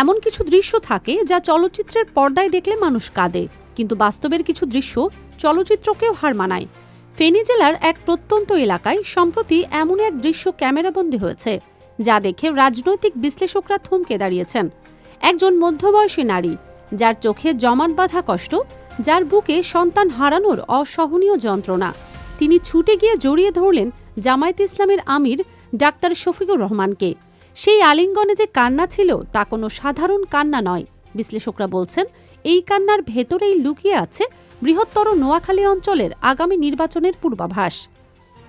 এমন কিছু দৃশ্য থাকে যা চলচ্চিত্রের পর্দায় দেখলে মানুষ কাঁদে, কিন্তু বাস্তবের কিছু দৃশ্য চলচ্চিত্রকেও হার মানায়। ফেনী জেলার এক প্রত্যন্ত এলাকায় সম্প্রতি এমন এক দৃশ্য ক্যামেরাবন্দী হয়েছে, যা দেখে রাজনৈতিক বিশ্লেষকরা থমকে দাঁড়িয়েছেন। একজন মধ্যবয়সী নারী, যার চোখে জমাট বাঁধা কষ্ট, যার বুকে সন্তান হারানোর অসহনীয় যন্ত্রণা। তিনি ছুটে গিয়ে জড়িয়ে ধরলেন জামায়াত ইসলামের আমির ডাক্তার শফিকুর রহমানকে। সেই আলিঙ্গনে যে কান্না ছিল, তা কোনো সাধারণ কান্না নয়। বিশ্লেষকরা বলছেন, এই কান্নার ভেতরেই লুকিয়ে আছে বৃহত্তর নোয়াখালী অঞ্চলের আগামী নির্বাচনের পূর্বাভাস।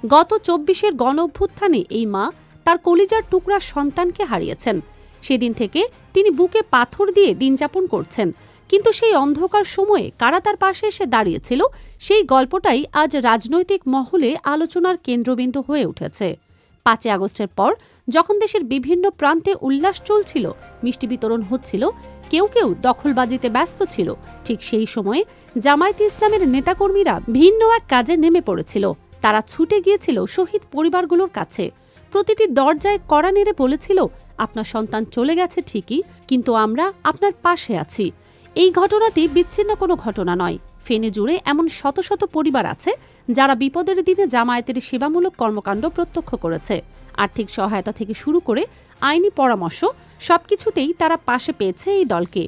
গত চব্বিশের গণ অভ্যুত্থানে এই মা তার কলিজার টুকরা সন্তানকে হারিয়েছেন। সেদিন থেকে তিনি বুকে পাথর দিয়ে দিন যাপন করছেন। কিন্তু সেই অন্ধকার সময়ে কারা তার পাশে এসে দাঁড়িয়েছিল, সেই গল্পটাই আজ রাজনৈতিক মহলে আলোচনার কেন্দ্রবিন্দু হয়ে উঠেছে। পাঁচই আগস্টের পর যখন দেশের বিভিন্ন প্রান্তে উল্লাস চলছিল, মিষ্টি বিতরণ হচ্ছিল, কেউ কেউ দখলবাজিতে ব্যস্ত ছিল। ঠিক সেই সময়ে জামায়াত ইসলামের নেতাকর্মীরা ভিন্ন এক কাজে নেমে পড়েছিল। তারা ছুটে গিয়েছিল শহীদ পরিবারগুলোর কাছে। প্রতিটি দরজায় কড়া নেড়ে বলেছিল, আপনার সন্তান চলে গেছে ঠিকই, কিন্তু আমরা আপনার পাশে আছি। এই ঘটনাটি বিচ্ছিন্ন কোনো ঘটনা নয়। ফেনে জুড়ে এমন শত শত পরিবার আছে, যারা বিপদের দিনে জামায়াতের সেবামূলক কর্মকাণ্ড প্রত্যক্ষ করেছে। আর্থিক সহায়তা থেকে শুরু করে আইনি পরামর্শ, সবকিছুতেই তারা পাশে পেয়েছে এই দলকে।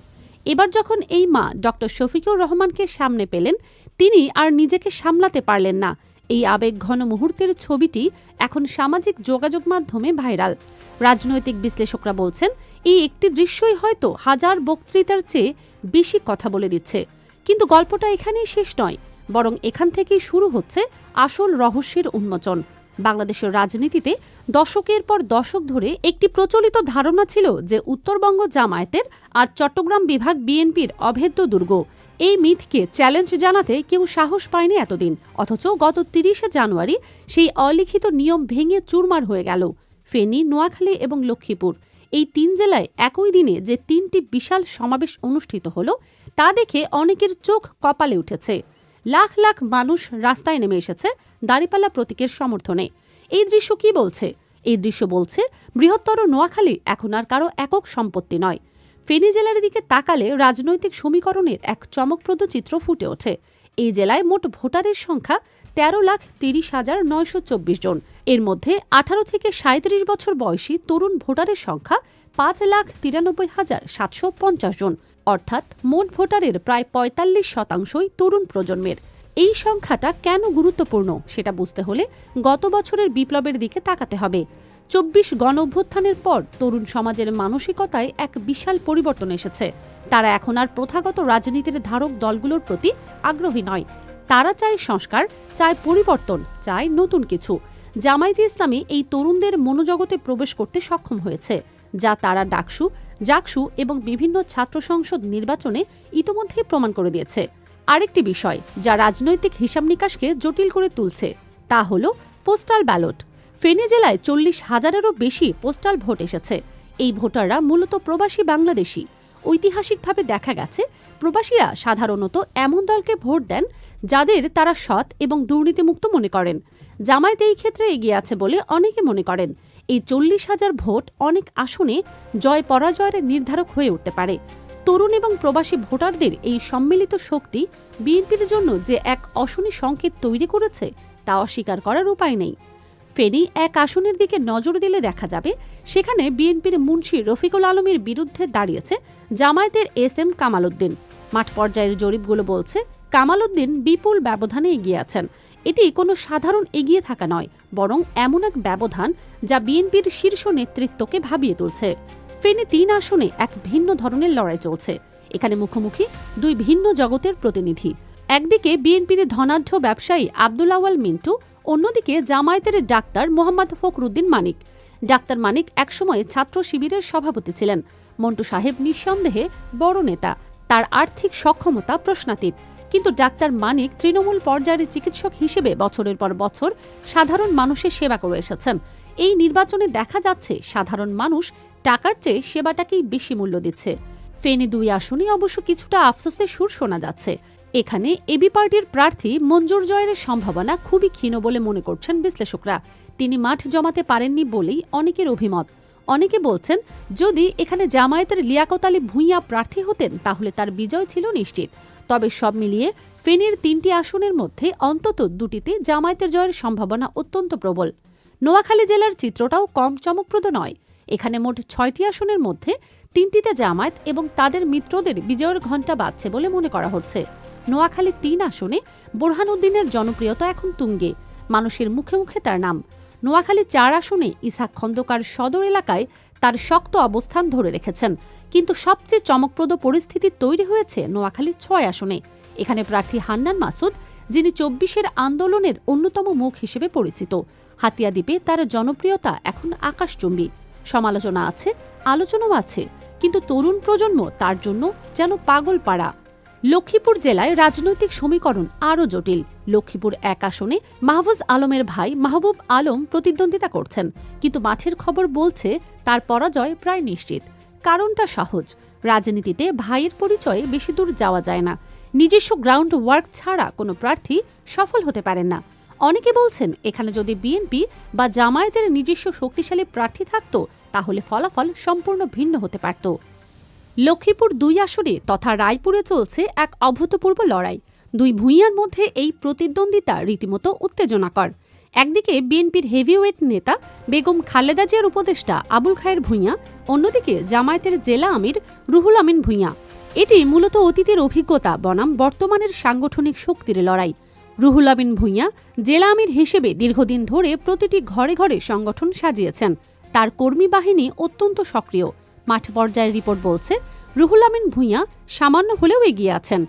এবার যখন এই মা ডক্টর শফিকুর রহমানকে সামনে পেলেন, তিনি আর নিজেকে সামলাতে পারলেন না। এই আবেগ ঘন মুহূর্তের ছবিটি এখন সামাজিক যোগাযোগ মাধ্যমে ভাইরাল। রাজনৈতিক বিশ্লেষকরা বলছেন, এই একটি দৃশ্যই হয়তো হাজার বক্তৃতার চেয়ে বেশি কথা বলে দিচ্ছে। কিন্তু গল্পটা এখানেই শেষ নয়, বরং এখান থেকেই শুরু হচ্ছে আসল রহস্যের উন্মোচন। বাংলাদেশের রাজনীতিতে দশকের পর দশক ধরে একটি প্রচলিত ধারণা ছিল যে উত্তরবঙ্গ জামায়াতের আর চট্টগ্রাম বিভাগ বিএনপির অভেদ্য দুর্গ। এই মিথকে চ্যালেঞ্জ জানাতে কেউ সাহস পায়নি এতদিন, অথচ গত তিরিশে জানুয়ারি সেই অলিখিত নিয়ম ভেঙে চুরমার হয়ে গেল। ফেনী, নোয়াখালী এবং লক্ষ্মীপুর। এই তিন জেলায় একই দিনে যে তিনটি বিশাল সমাবেশ অনুষ্ঠিত হল, তা দেখে অনেকের চোখ কপালে উঠেছে। লাখ লাখ মানুষ রাস্তায় নেমে এসেছে দাড়িপাল্লা প্রতীকের সমর্থনে। এই দৃশ্য কি বলছে? এই দৃশ্য বলছে, বৃহত্তর নোয়াখালী এখন আর কারও একক সম্পত্তি নয়। ফেনী জেলার দিকে তাকালে রাজনৈতিক সমীকরণের এক চমকপ্রদ চিত্র ফুটে ওঠে। এই জেলায় মোট ভোটারের সংখ্যা তেরো লাখ তিরিশ হাজার নয়শো চব্বিশ জন। এর মধ্যে আঠারো থেকে সাঁত্রিশ বছর বয়সী তরুণ ভোটারের সংখ্যা পাঁচ লাখ তিরানব্বই হাজার সাতশো পঞ্চাশ জন। অর্থাৎ মোট ভোটারের প্রায় পঁয়তাল্লিশ শতাংশই তরুণ প্রজন্মের। এই সংখ্যাটা কেন গুরুত্বপূর্ণ সেটা বুঝতে হলে গত বছরের বিপ্লবের দিকে তাকাতে হবে। চব্বিশ গণ অভ্যুত্থানের পর তরুণ সমাজের মানসিকতায় এক বিশাল পরিবর্তন এসেছে। তারা এখন আর প্রথাগত রাজনীতির ধারক দলগুলোর প্রতি আগ্রহী নয়। তারা চায় সংস্কার, চায় পরিবর্তন, চায় নতুন কিছু। জামায়াতে ইসলামী এই তরুণদের মনোজগতে প্রবেশ করতে সক্ষম হয়েছে। যা তারা ডাকসু জাকসু এবং বিভিন্ন ছাত্র সংসদ নির্বাচনে ইতোমধ্যেই প্রমাণ করে দিয়েছে। আরেকটি বিষয় যা রাজনৈতিক হিসাব নিকাশকে জটিল করে তুলছে, তা হল পোস্টাল ব্যালট। ফেনী জেলায় চল্লিশ হাজারেরও বেশি পোস্টাল ভোট এসেছে। এই ভোটাররা মূলত প্রবাসী বাংলাদেশি। ঐতিহাসিকভাবে দেখা গেছে, প্রবাসীরা সাধারণত এমন দলকে ভোট দেন যাদের তারা সৎ এবং দুর্নীতিমুক্ত মনে করেন। জামায়াত এই ক্ষেত্রে এগিয়ে আছে বলে অনেকে মনে করেন। এই চল্লিশ হাজার ভোট অনেক আসনে জয় পরাজয়ের নির্ধারক হয়ে উঠতে পারে। তরুণ এবং প্রবাসী ভোটারদের এই সম্মিলিত শক্তি বিএনপির জন্য যে এক অশনি সংকেত তৈরি করেছে, তা অস্বীকার করার উপায় নেই। ফেনী এক আসনের দিকে নজর দিলে দেখা যাবে, সেখানে বিএনপির মুন্সি রফিকুল আলমের বিরুদ্ধে দাঁড়িয়েছে জামায়াতের এস এম কামাল উদ্দিন মাঠ পর্যায়ের জরিপগুলো বলছে কামাল উদ্দিন বিপুল ব্যবধানে এগিয়ে আছেন। এটি কোনো সাধারণ এগিয়ে থাকা নয় বরং এমন এক ব্যবধান যা বিএনপির শীর্ষ নেতৃত্বকে ভাবিয়ে তুলছে। ফেনী তিন আসনে এক ভিন্ন ধরনের লড়াই চলছে। এখানে মুখোমুখি দুই ভিন্ন জগতের প্রতিনিধি। একদিকে বিএনপির ধনাঢ্য ব্যবসায়ী আব্দুল আওয়াল মিন্টু, অন্যদিকে জামায়াতের ডাক্তার মোহাম্মদ ফখরুদ্দিন মানিক। ডাক্তার মানিক একসময় ছাত্র শিবিরের সভাপতি ছিলেন। মন্টু সাহেব নিঃসন্দেহে বড় নেতা। তার আর্থিক সক্ষমতা প্রশ্নাতীত। কিন্তু ডাক্তার মানিক তৃণমূল পর্যায়ের চিকিৎসক হিসেবে বছরের পর বছর সাধারণ মানুষের সেবা করে এসেছেন। এই নির্বাচনে দেখা যাচ্ছে সাধারণ মানুষ টাকার চেয়ে সেবাটাকেই বেশি মূল্য দিচ্ছে। ফেনী দুই আসনে অবশ্য কিছুটা আফসোসের সুর শোনা যাচ্ছে। এখানে এবি পার্টির প্রার্থী মঞ্জুর জয়ের সম্ভাবনা খুবই ক্ষীণ বলে মনে করছেন বিশ্লেষকরা। তিনি মাঠ জমাতে পারেননি বলেই অনেকের অভিমত। অনেকে বলছেন, যদি এখানে জামায়াতের লিয়াকত আলী ভূঁইয়া প্রার্থী হতেন তাহলে তার বিজয় ছিল নিশ্চিত। তবে সব মিলিয়ে ফেনীর তিনটি আসনের মধ্যে অন্তত দুটিতে জামায়াতের জয়ের সম্ভাবনা অত্যন্ত প্রবল। নোয়াখালী জেলার চিত্রটাও কম চমকপ্রদ নয়। এখানে মোট ছয়টি আসনের মধ্যে তিনটিতে জামায়াত এবং তাদের মিত্রদের বিজয়ের ঘণ্টা বাজছে বলে মনে করা হচ্ছে। নোয়াখালী তিন আসনে বোরহানউদ্দিনের জনপ্রিয়তা এখন তুঙ্গে। মানুষের মুখে মুখে তার নাম। নোয়াখালী চার আসনে ইসাক খন্দকার সদর এলাকায় তার শক্ত অবস্থান ধরে রেখেছেন। কিন্তু সবচেয়ে চমকপ্রদ পরিস্থিতি তৈরি হয়েছে নোয়াখালীর ছয় আসনে। এখানে প্রার্থী হান্নান মাসুদ, যিনি চব্বিশের আন্দোলনের অন্যতম মুখ হিসেবে পরিচিত। হাতিয়া দ্বীপে তার জনপ্রিয়তা এখন আকাশচুম্বী। সমালোচনা আছে, আলোচনাও আছে, কিন্তু তরুণ প্রজন্ম তার জন্য যেন পাগল পাড়া লক্ষ্মীপুর জেলায় রাজনৈতিক সমীকরণ আরও জটিল। লক্ষ্মীপুর এক আসনে মাহফুজ আলমের ভাই মাহবুব আলম প্রতিদ্বন্দ্বিতা করছেন। কিন্তু মাঠের খবর বলছে, তার পরাজয় প্রায় নিশ্চিত। কারণটা সহজ। রাজনীতিতে ভাইয়ের পরিচয়ে বেশি দূর যাওয়া যায় না। নিজস্ব গ্রাউন্ড ওয়ার্ক ছাড়া কোনো প্রার্থী সফল হতে পারেন না। অনেকে বলছেন, এখানে যদি বিএনপি বা জামায়াতের নিজস্ব শক্তিশালী প্রার্থী থাকত, তাহলে ফলাফল সম্পূর্ণ ভিন্ন হতে পারত। লক্ষ্মীপুর দুই আসনে তথা রায়পুরে চলছে এক অভূতপূর্ব লড়াই। দুই ভূঁইয়ার মধ্যে এই প্রতিদ্বন্দ্বিতা রীতিমতো উত্তেজনাকর। একদিকে বিএনপির হেভিওয়েট নেতা বেগম খালেদা জিয়ার উপদেষ্টা আবুল খায়ের ভূঁইয়া, অন্যদিকে জামায়াতের জেলা আমির রুহুল আমিন ভূঁইয়া। এটি মূলত অতীতের অভিজ্ঞতা বনাম বর্তমানের সাংগঠনিক শক্তির লড়াই। রুহুল আমিন ভূঁইয়া জেলা আমির হিসেবে দীর্ঘদিন ধরে প্রতিটি ঘরে ঘরে সংগঠন সাজিয়েছেন। তার কর্মী বাহিনী অত্যন্ত সক্রিয়। মাঠ পর্যায়ের রিপোর্ট বলছে, রুহুল আমিন ভূঁইয়া সামান্য হলেও এগিয়ে আছেন।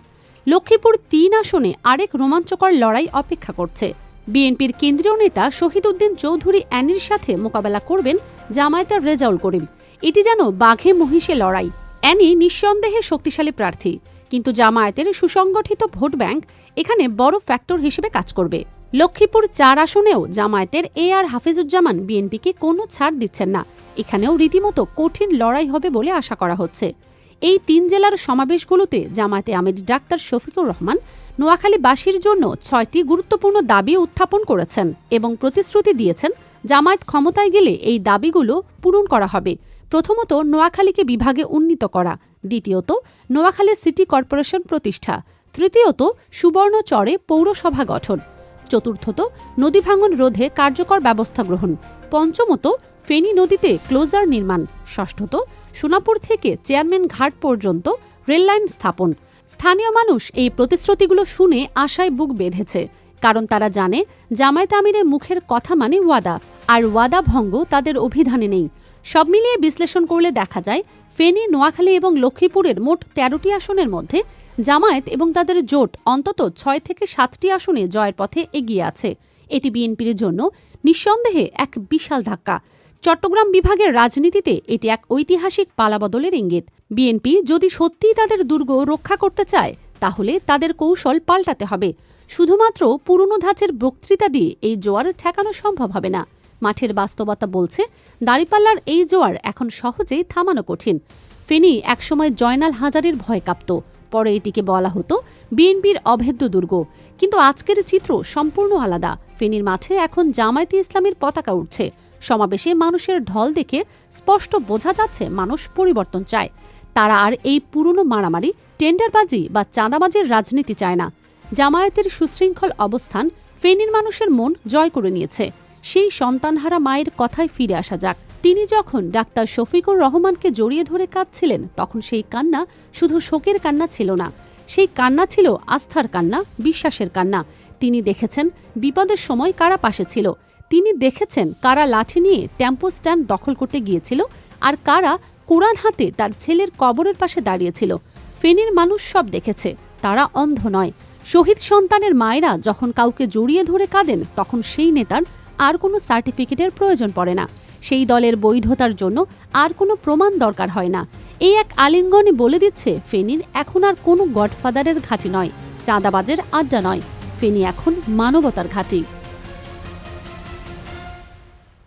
লক্ষ্মীপুর তিন আসনে আরেক রোমাঞ্চকর লড়াই অপেক্ষা করছে। বিএনপির কেন্দ্রীয় নেতা শহীদ উদ্দিন চৌধুরী অ্যানির সাথে মোকাবেলা করবেন জামায়াতের রেজাউল করিম। এটি যেন বাঘে মহিষে লড়াই। অ্যানি নিঃসন্দেহে শক্তিশালী প্রার্থী। কিন্তু জামায়াতের সুসংগঠিত ভোট ব্যাংক এখানে বড় ফ্যাক্টর হিসেবে কাজ করবে। লক্ষ্মীপুর চার আসনেও জামায়াতের এ আর হাফিজুজ্জামান বিএনপিকে কোনো ছাড় দিচ্ছেন না। এখানেও রীতিমতো কঠিন লড়াই হবে বলে আশা করা হচ্ছে। এই তিন জেলার সমাবেশগুলোতে জামায়াতে আমির ডাক্তার শফিকুর রহমান নোয়াখালীবাসীর জন্য ছয়টি গুরুত্বপূর্ণ দাবি উত্থাপন করেছেন এবং প্রতিশ্রুতি দিয়েছেন জামায়াত ক্ষমতায় গেলে এই দাবিগুলো পূরণ করা হবে। প্রথমত, নোয়াখালীকে বিভাগে উন্নীত করা। দ্বিতীয়ত, নোয়াখালী সিটি কর্পোরেশন প্রতিষ্ঠা। তৃতীয়ত সুবর্ণচরে পৌরসভা গঠন। চতুর্থত, নদী ভাঙন রোধে কার্যকর ব্যবস্থা গ্রহণ। পঞ্চমত, ফেনী নদীতে ক্লোজার নির্মাণ। ষষ্ঠত, সোনাপুর থেকে চেয়ারম্যান ঘাট পর্যন্ত রেললাইন স্থাপন। স্থানীয় মানুষ এই প্রতিশ্রুতিগুলো শুনে আশায় বুক বেঁধেছে, কারণ তারা জানে জামায়াত আমিরের মুখের কথা মানে ওয়াদা, আর ওয়াদা ভঙ্গ তাদের অভিধানে নেই। সব মিলিয়ে বিশ্লেষণ করলে দেখা যায়, ফেনী, নোয়াখালী এবং লক্ষ্মীপুরের মোট তেরোটি আসনের মধ্যে জামায়াত এবং তাদের জোট অন্তত ছয় থেকে সাতটি আসনে জয়ের পথে এগিয়ে আছে। এটি বিএনপির জন্য নিঃসন্দেহে এক বিশাল ধাক্কা। চট্টগ্রাম বিভাগের রাজনীতিতে এটি এক ঐতিহাসিক পালাবদলের ইঙ্গিত। বিএনপি যদি সত্যিই তাদের দুর্গ রক্ষা করতে চায়, তাহলে তাদের কৌশল পাল্টাতে হবে। শুধুমাত্র পুরনো ধাঁচের বক্তৃতা দিয়ে এই জোয়ার ঠেকানো সম্ভব হবে না। মাঠের বাস্তবতা বলছে, দাঁড়িপাল্লার এই জোয়ার এখন সহজেই থামানো কঠিন। ফেনী একসময় জয়নাল হাজারের ভয় কাঁপত। পরে এটিকে বলা হতো বিএনপির অভেদ্য দুর্গ। কিন্তু আজকের চিত্র সম্পূর্ণ আলাদা। ফেনীর মাঠে এখন জামায়াতে ইসলামের পতাকা উঠছে। সমাবেশে মানুষের ঢল দেখে স্পষ্ট বোঝা যাচ্ছে মানুষ পরিবর্তন চায়। তারা আর এই পুরনো মারামারি, টেন্ডারবাজি বা চাঁদাবাজির রাজনীতি চায় না। জামায়াতের সুশৃঙ্খল অবস্থান ফেনীর মানুষের মন জয় করে নিয়েছে। সেই সন্তানহারা মায়ের কথায় ফিরে আসা যাক। তিনি যখন ডাক্তার শফিকুর রহমানকে জড়িয়ে ধরে কাঁদছিলেন, তখন সেই কান্না শুধু শোকের কান্না ছিল না। সেই কান্না ছিল আস্থার কান্না, বিশ্বাসের কান্না। তিনি দেখেছেন বিপদের সময় কারা পাশে ছিল। তিনি দেখেছেন কারা লাঠি নিয়ে টেম্পো স্ট্যান্ড দখল করতে গিয়েছিল আর কারা কোরআন হাতে তার ছেলের কবরের পাশে দাঁড়িয়েছিল। ফেনীর মানুষ সব দেখেছে, তারা অন্ধ নয়। শহীদ সন্তানের মায়েরা যখন কাউকে জড়িয়ে ধরে কাঁদেন, তখন সেই নেতার আর কোনো সার্টিফিকেটের প্রয়োজন পড়ে না। সেই দলের বৈধতার জন্য আর কোনো প্রমাণ দরকার হয় না। এই এক আলিঙ্গনে বলে দিচ্ছে, ফেনীর এখন আর কোনো গডফাদারের ঘাঁটি নয়, চাঁদাবাজের আড্ডা নয়। ফেনী এখন মানবতার ঘাঁটি।